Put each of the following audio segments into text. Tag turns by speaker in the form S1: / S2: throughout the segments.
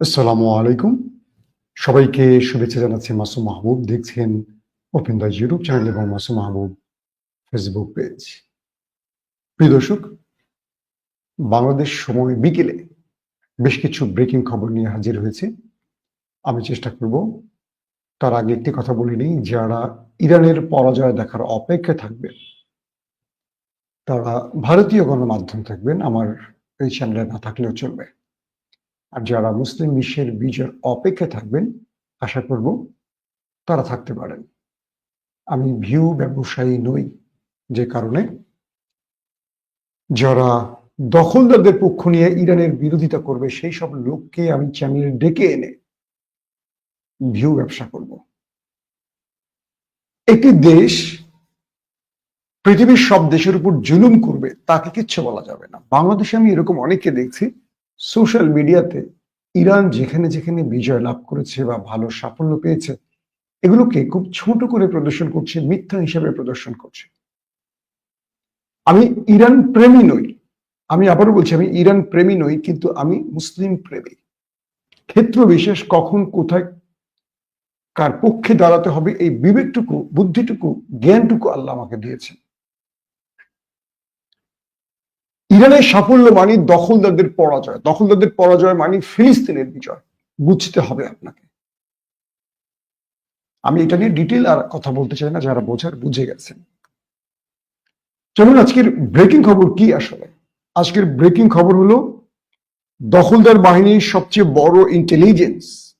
S1: আসসালামু আলাইকুম। সবাইকে শুভেচ্ছা জানাচ্ছি মাসুম মাহবুব। দেখছেন ওপেন দা ইউটিউব চ্যানেল এবং মাসুম মাহবুব ফেসবুক পেজ। প্রিয় দর্শক, বাংলাদেশ সময় বিকেলে বেশ কিছু ব্রেকিং খবর নিয়ে হাজির হয়েছে। আমি চেষ্টা করব, তার আগে একটি কথা বলে নিই, যারা ইরানের পরাজয় দেখার অপেক্ষায় থাকবেন, তারা ভারতীয় গণমাধ্যম থাকবেন, আমার এই চ্যানেলে না থাকলেও চলবে। আর যারা মুসলিম বিশ্বের বিজয়ের অপেক্ষা থাকবেন, আশা করব তারা থাকতে পারেন। আমি ভিউ ব্যবসায়ী নই যে কারণে। যারা দখলদারদের পক্ষ নিয়ে ইরানের বিরোধিতা করবে, সেই সব লোককে আমি চ্যানেলে ডেকে এনে ভিউ ব্যবসা করব। একটি দেশ পৃথিবীর সব দেশের উপর জুলুম করবে, তাকে কিচ্ছু বলা যাবে না। বাংলাদেশে আমি এরকম অনেককে দেখছি সোশ্যাল মিডিয়াতে ইরান যেখানে যেখানে বিজয় লাভ করেছে বা ভালো সাফল্য পেয়েছে, এগুলোকে খুব ছোট করে প্রদর্শন করছে, মিথ্যা হিসাবে প্রদর্শন করছে। আমি ইরান প্রেমী নই। আমি আবারও বলছি, আমি ইরান প্রেমী নই, কিন্তু আমি মুসলিম প্রেমী। ক্ষেত্র বিশেষ কখন, কোথায়, কার পক্ষে দাঁড়াতে হবে, এই বিবেকটুকু, বুদ্ধিটুকু, জ্ঞানটুকু আল্লাহ আমাকে দিয়েছেন। ইরানের সাফল্য মানে দখলদারদের পরাজয়। দখলদারদের পরাজয় মানে ফিলিস্তিনের বিজয়। বুঝতে হবে আপনাকে। আমি এটা নিয়ে ডিটেল আর কথা বলতে চাই না, যারা বোঝার বুঝে গেছেন। চলুন, আজকের ব্রেকিং খবর কি আসলে? আজকের ব্রেকিং খবর হলো, দখলদার বাহিনীর সবচেয়ে বড় ইন্টেলিজেন্স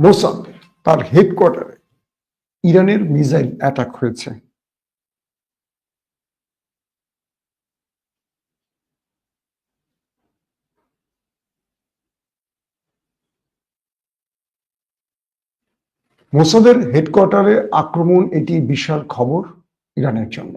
S1: মোসাদ তার হেডকোয়ার্টারে ইরানের মিসাইল অ্যাটাক হয়েছে। মোসাদের হেডকোয়ার্টারে আক্রমণ এটি বিশাল খবর ইরানের জন্য।